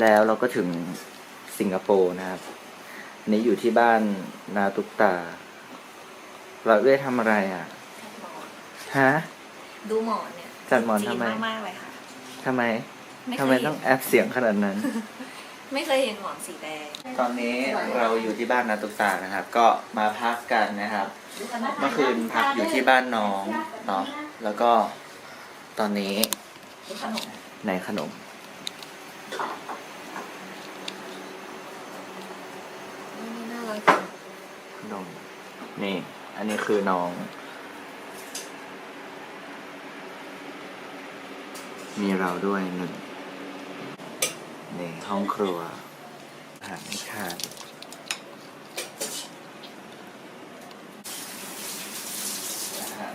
แล้วเราก็ถึงสิงคโปร์นะครับอันนี้อยู่ที่บ้านนาตุกตา เราเอ้ยทำอะไรอะ ฮะ ดูหมอนเนี่ยจัดหมอนทำไม จีนมากๆเลยค่ะ ทำไมไม่ทำเคไมยเห็ต้อนงแอบเสียงขนาดนั้น ไม่เคยเห็นหมอนสีแดงตอนนี้เราอยู่ที่บ้านนาตุกตานะครับ ก็มาพักกันนะครับ เมื่อคืนพักอยู่ที่บ้านน้องเนาะ แล้วก็ตอนนี้ ขนม ในขนม นี่น่ารักจังขนม นี่ อันนี้คือน้อง มีเราด้วยหนึ่งนี่ห้องครัวอาหารให้ทานอาหาร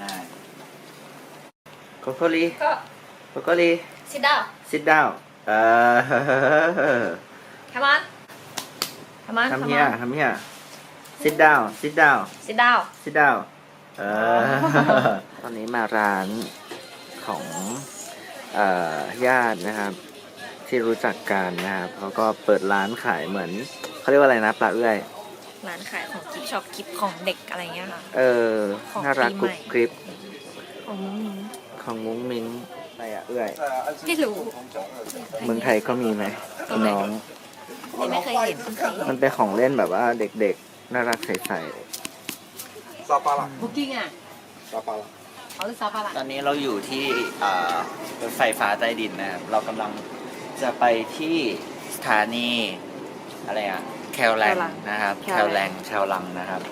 ง่ายๆโคโคลีก็โคโคลี sit down sit down เออ come on come on ทำ come เฮีย on ทำเฮีย sit down sit down sit down ซิดาวเออ ตอนนี้มาร้านของ เอ่อญาตินะครับ ที่รู้จักกันนะครับเขาก็เปิดร้านขายเหมือนเขาเรียกว่าอะไรนะปลาเอื้อย ร้านขายของกิฟช็อปกิฟของเด็กอะไรเงี้ยค่ะ เออ ของน่ารักปีกรุใหม่บกริบของมุ้งมิ้งของมุ้งมิ้งอะไรอะเอื้อย ไม่รู้เมืองไทยก็มีไหมน้อง ม่เคยเห็นมันเป็นของเล่นแบบว่าเด็กๆ น่ารักใสๆซาปาล่ะบุกกิ้งอะซาปาล่ะตอนนี้เราอยู่ที่รถไฟฟ้าใต้ดินนะครับ เรากำลังจะไปที่สถานีอะไรอะ แคลแลงนะครับ แคลแลงแคลลังนะครับ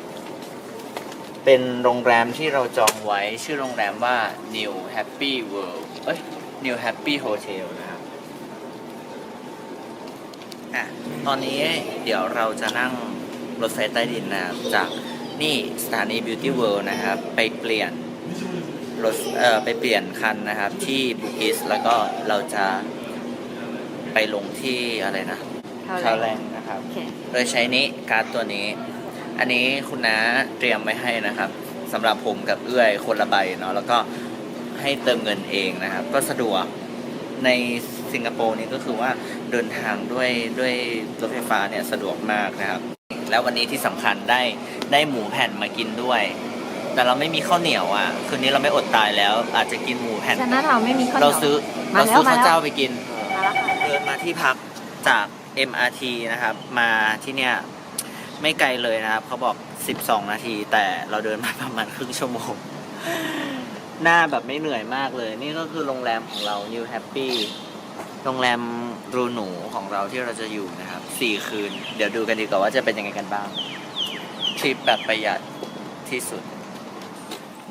เป็นโรงแรมที่เราจองไว้ชื่อโรงแรมว่า New Happy World เอ้ย New Happy Hotel นะครับ อะตอนนี้เดี๋ยวเราจะนั่งรถไฟใต้ดินนะครับจากนี่สถานี Beauty World นะครับ ไปเปลี่ยนรถเอ่อไปเปลี่ยนคันนะครับที่บูกิสแล้วก็เราจะไปลงที่อะไรนะแคลแลงนะครับโอเคโดยใช้นี้การ์ดตัวนี้ อันนี้คุณน้าเตรียมไว้ให้นะครับสำหรับผมกับเอื้อยคนละใบเนาะแล้วก็ให้เติมเงินเองนะครับ ก็สะดวกในสิงคโปร์นี่ก็คือว่า เดินทางด้วยด้วยรถไฟฟ้าเนี่ยสะดวกมากนะครับ แล้ววันนี้ที่สำคัญได้ได้หมูแผ่นมากินด้วย แต่เราไม่มีข้าวเหนียวอะ คืนนี้เราไม่อดตายแล้ว อาจจะกินหมูแผ่นฉันน่าเราไม่มีข้าวเหนีเรายวซื้อมาเราแล้วซื้อมาข้าวแล้วเจ้าไปกินมาแล้วค่ะเดินมาที่พักจาก MRT นะครับ มาที่เนี่ยไม่ไกลเลยนะครับเขาบอก 12 นาที แต่เราเดินมาประมาณครึ่งชั่วโมงหน้าแบบไม่เหนื่อยมากเลย นี่ก็คือโรงแรมของเรา New Happy โรงแรมหรูหนูของเราที่เราจะอยู่นะครับ4คืน เดี๋ยวดูกันดีกว่าว่าจะเป็นยังไงกันบ้างทริปแบบประหยัดที่สุด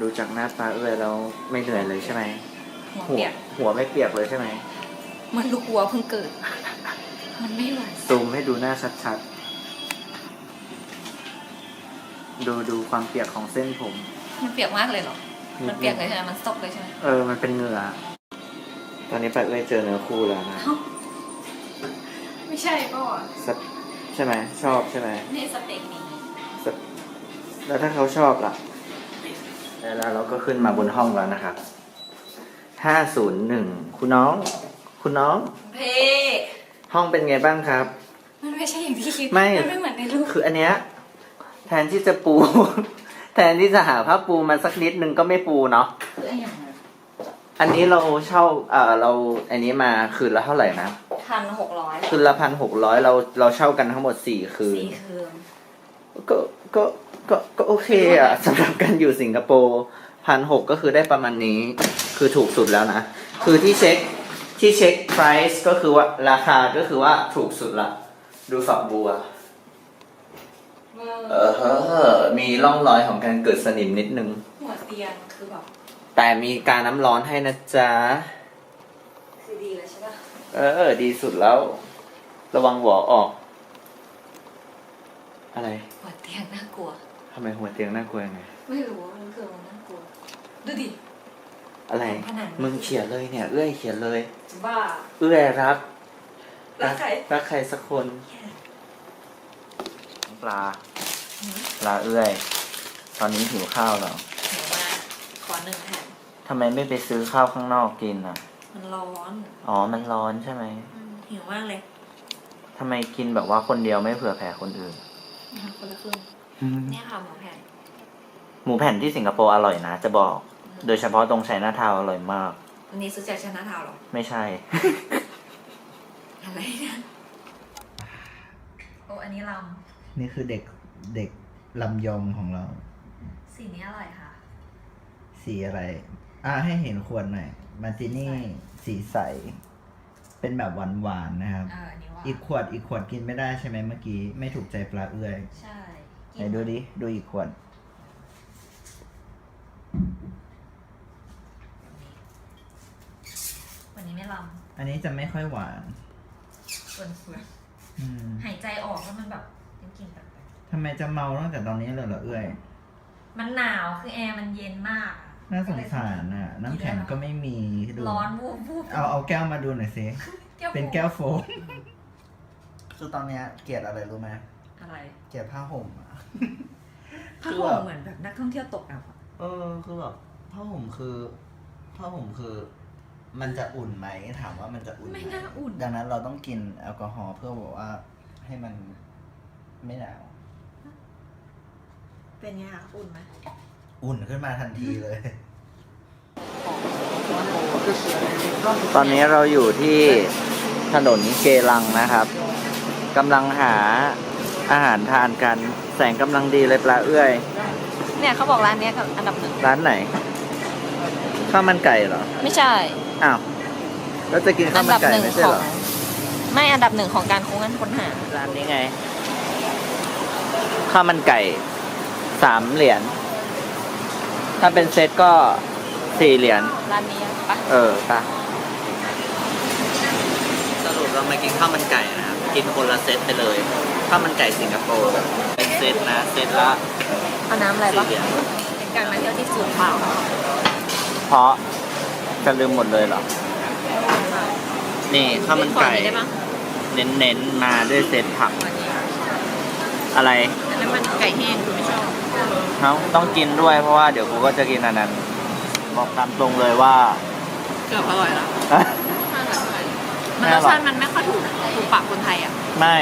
ดูจากหน้าตาเอ้ยแล้วไม่เหนื่อยเลยใช่ไหมหัวเปียกหัวไม่เปียกเลยใช่ไหมมันลูกวัวเพิ่งเกิด มันไม่ไหวซูมให้ดูหน้าชัดๆ ดูดูความเปียกของเส้นผม มันเปียกมากเลยเหรอ มันเปียกเลยใช่ไหมมันซกเลยใช่ไหม เออ มันเป็นเหงื่อ ตอนนี้ไปเอ้ยเจอเนื้อคู่แล้วนะเอ้าไม่ใช่ป่ะสักใช่ไหมชอบใช่ไหมนี่สเต็กนี้สักแล้วถ้าเขาชอบล่ะ แล้วเราก็ขึ้นมาบนห้องแล้วนะครับห้าศูนย์หนึ่งคุณน้อง คุณน้อง เพ่ห้องเป็นไงบ้างครับ มันไม่ใช่อย่างที่คิดไม่ นไม่เหมือนในรูปคืออันเนี้ยแทนที่จะปู แทนที่จะหาผ้าปูมาสักนิดนึงก็ไม่ปูเนาะ คืออะไรอย่างเงี้ย อันนี้เราเช่าเอ่อเราอันนี้มาคืนละเท่าไหร่นะพันหกร้อยคืนละพันหกร้อยเราเราเช่ากันทั้งหมดสี่คืนสี่คืนก็ก็ก็ก็โอเคอะสำหรับการอยู่สิงคโปร์พันหกก็คือได้ประมาณนี้ คือถูกสุดแล้วนะ คือที่เช็คที่เช็ค price ก็คือว่าราคาก็คือว่าถูกสุดละ ดูฝักบัว เออเฮ้อมีร่องรอยของการเกิดสนิมนิดนึง หัวเตียงคือแบบ แต่มีการน้ำร้อนให้นะจ๊ะ คือดีเลยใช่ป่ะเออ ดีสุดแล้ว ระวังหัวออก อะไร หัวเตียงน่ากลัว ทำไมหัวเตียงน่ากลัวยังไง ไม่รู้ว่ามันคือมันน่ากลัว ดูดิ อะไร ผนัง มึงเขียนเลยเนี่ย เอื้อยเขียนเลย จะบ้า เอื้อยรัก รักใคร รักใครสักคนปลา ปลาเอื้อย ตอนนี้หิวข้าวแล้ว หนูมาขอหนึ่งแผ่นทำไมไม่ไปซื้อข้าวข้างนอกกินอะ มันร้อนอ๋อ มันร้อนใช่ไหมอืมหิวมากเลยทำไมกินแบบว่าคนเดียวไม่เผื่อแผ่คนอื่น นะคะคนละครึ่งเนี่ยค่ะหมูแผ่นหมูแผ่นที่สิงคโปร์อร่อยนะ จะบอก โดยเฉพาะตรงไชน่าทาวน์อร่อยมาก อันนี้ซื้อจากชนะทาวน์เหรอ ไม่ใช่ อะไรเนี่ยโอ้อันนี้ลนี่คือเด็กเด็กลำยองของเราำสีนี้อร่อยค่ะ สีอะไร อ่าให้เห็นขวดหน่อยมาร์ตินี่สีใส เป็นแบบหวานๆนะครับ เอออันนี้ว่าอีกขวดอีกขวดกินไม่ได้ใช่ไหมเมื่อกี้ ไม่ถูกใจปลาเอื้อยใช่ไหนดูดิดูอีกขวด วันนี้ไม่ลอันนี้จะไม่ค่อยหวานำส่วนเฟื่อนอืมหายใจออกแล้วมันแบบเป็นกลิ่นแปลกทำไมจะเมาตั้งแต่ตอนนี้เลยเหรอเอื้อย ๆมันหนาวคือแอร์มันเย็นมากอะ น่าสงสารอะ น้ำแข็งก็ไม่มีดูร้อนวูบวูบเอาเอาแก้วมาดูหน่อยสิแก้วเป็นแก้วโฟมคือตอนเนี้ยเกลียดอะไรรู้ไหมอะไรเกลียดผ้าห่มอะผ้าคือห่แบมบเหมือนแบบนักท่องเที่ยวตกอับอะเออคือแบบผ้าห่มคือผ้าห่มคือ มันจะอุ่นไหมถามว่ามันจะอุ่นไหมไม่น่าอุ่นดังนั้นเราต้องกินแอลกอฮอล์เพื่อบอกว่าให้มันไม่หนาวเป็นไงคะอุ่นไหม อุ่นขึ้นมาทันทีเลย ตอนนี้เราอยู่ที่ถนนเกลังนะครับกำลังหาอาหารทานกัน แสงกำลังดีเลยปลาเอื้อย เนี่ยเขาบอกร้านเนี้ยกับอันดับหนึ่งร้านไหนข้าวมันไก่เหรอไม่ใช่ อ้าวแล้วจะกินข้าวมันไก่ไม่ใช่เหรอไม่อันดับหนึ่งของการค้นค้นหาร้านนี้ไงข้าวมันไก่สามเหรียญ ถ้าเป็นเซตก็สี่เหรียญ ร้านนี้ปะเออปะสรุปเรามากินข้าวมันไก่นะครับ กินคนละเซตไปเลยข้าวมันไก่สิงคโปร์เป็นเซตนะ เซตละเอาน้ำอะไรสี่ปะเหรียญเป็นการมาเที่ยวที่สูงเปล่าเพราะจะลืมหมดเลยเหรอ นี่ข้าวมันไก่ขอนี้ได้ปะเน้นๆ มาด้วยเซตผักอะไร อันนั้นมันไก่แห้งคุณไม่ชอบ เขาต้องกินด้วยเพราะว่าเดี๋ยวกูก็จะกินอันนั้น บอกตามตรงเลยว่าเกือบอร่อยแล้วไม่มันอรร่สอยชาติมันไม่ค่อยถูกถูกปากคนไทยอะ ไม่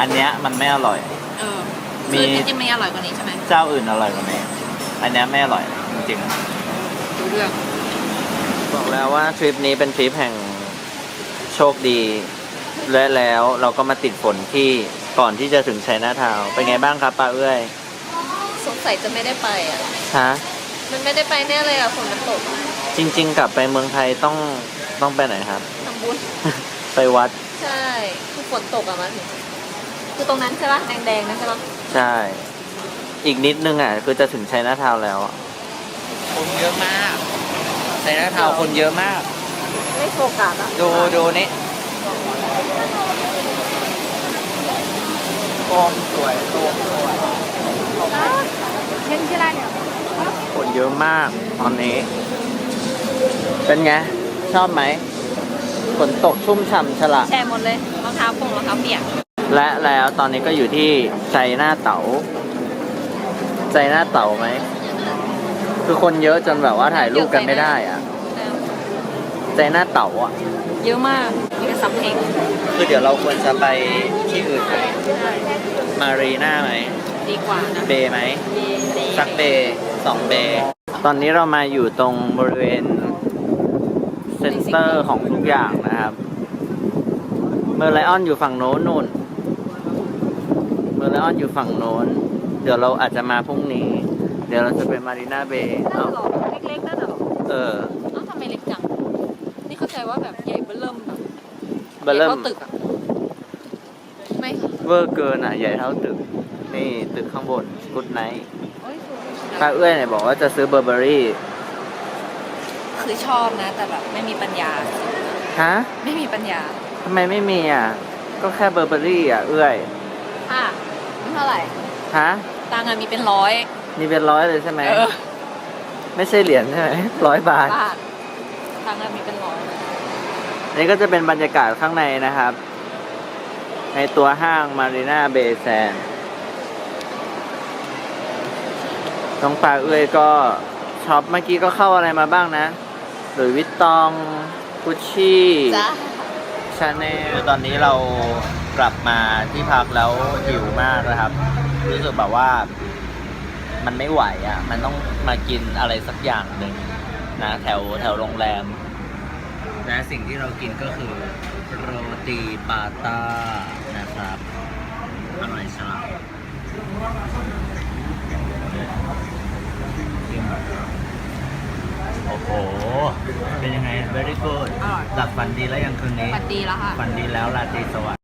อันเนี้ยมันไม่อร่อย เออมีคือจริงๆมันอร่อยกว่านี้ใช่ไหมเจ้าอื่นอร่อยกว่านี้ อันเนี้ยไม่อร่อยจริงดูเรื่องๆบอกแล้วว่าทริปนี้เป็นทริปแห่งโชคดีและแล้วเราก็มาติดฝนที่ก่อนที่จะถึงชัยนาทาวน์เป็นไงบ้างครับป้าเอ้ย สงสัยจะไม่ได้ไปอะ ฮะมันไม่ได้ไปแน่เลยอะฝนมันตกจริง ๆ กลับไปเมืองไทยต้องต้องไปไหนครับ ทำบุญ ไปวัดใช่คือฝนตกอะมาถึงคือตรงนั้นใช่ปะแดงๆนะใช่ปะใช่ อีกนิดนึงอะคือจะถึงชัยนาทาวน์แล้วอะคนเยอะมากชัยนาทาวน์คนเยอะมาก ไม่โฟกัสอะดูดูนี่โอมสวยโอมสวย เช่นที่ไรเนี่ยคนเยอะมากตอนนี้ เป็นไง ชอบไหมฝนตกชุ่มฉ่ำฉละแชร์หมดเลยรองเท้าปงรองเท้าเปียก และแล้วตอนนี้ก็อยู่ที่ใจหน้าเต๋า ใจหน้าเต๋าไหม คือคนเยอะจนแบบว่าถ่ายรูปกันไม่ได้อะใจหน้าเต๋าอะ เยอะมากมีแต่สำเพ็งคือเดี๋ยวเราควรจะไปที่อื่นไหมมารีน่าไหม ดีกว่านะ เบย์ไหมดีดี สักเบย์สองเบย์ตอนนี้เรามาอยู่ตรงบริเวณเซ็นเตอร์ของทุกอย่างนะครับ เมอร์ไลออนอยู่ฝั่งโน้นนู่น เมอร์ไลออนอยู่ฝั่งโน้น เดี๋ยวเราอาจจะมาพรุ่งนี้ เดี๋ยวเราจะไปมารีน่าเบย์นั่นหรอเล็กๆนั่นหรอเออเอ้าทำไมเล็กจัง นี่เข้าใจว่าแบบใหญ่เบ้อเริ่มแบบเบอร์เริ่มใหญ่ท่าตึกอะไม่ค่ะเวอร์เกินอะ ใหญ่เท่าตึก นี่ตึกข้างบนกุดไนท์โอ้ยสวย ป้าเอื้อยเนี่ยบอกว่าจะซื้อเบอร์เบอรี่ คือชอบนะ แต่แบบไม่มีปัญญา ฮะไม่มีปัญญา ทำไมไม่มีอะ ก็แค่เบอร์เบอรี่อะ เอื้อยค่ะไม่เท่าไหร่ ฮะ ตังค์อะมีเป็นร้อยมีเป็นร้อยเลยใช่ไหม เออไม่ใช่เหรียญใช่ไหมร้อยบาท บาทตังค์อะมีเป็นร้อยอันนี้ก็จะเป็นบรรยากาศข้างในนะครับ ในตัวห้างมารีนาเบย์แซน น้องปลาเอ้ยก็ช็อปเมื่อกี้ก็เข้าอะไรมาบ้างนะหรือวิตตองกุชชี่จ้าชาแนลตอนนี้เรากลับมาที่พักแล้วหิวมากนะครับ รู้สึกแบบว่า มันไม่ไหวอะ่ะ มันต้องมากินอะไรสักอย่างหนึ่งนะแถวแถวโรงแรม และสิ่งที่เรากินก็คือโรตีปาต้านะครับอร่อยสลับ โอ้โห เป็นยังไง very good อร่อยหลับฝันดีแล้วยังคืนนี้ ปัดดีแล้วค่ะ ฝันดีแล้วราตรีสวัสดิ์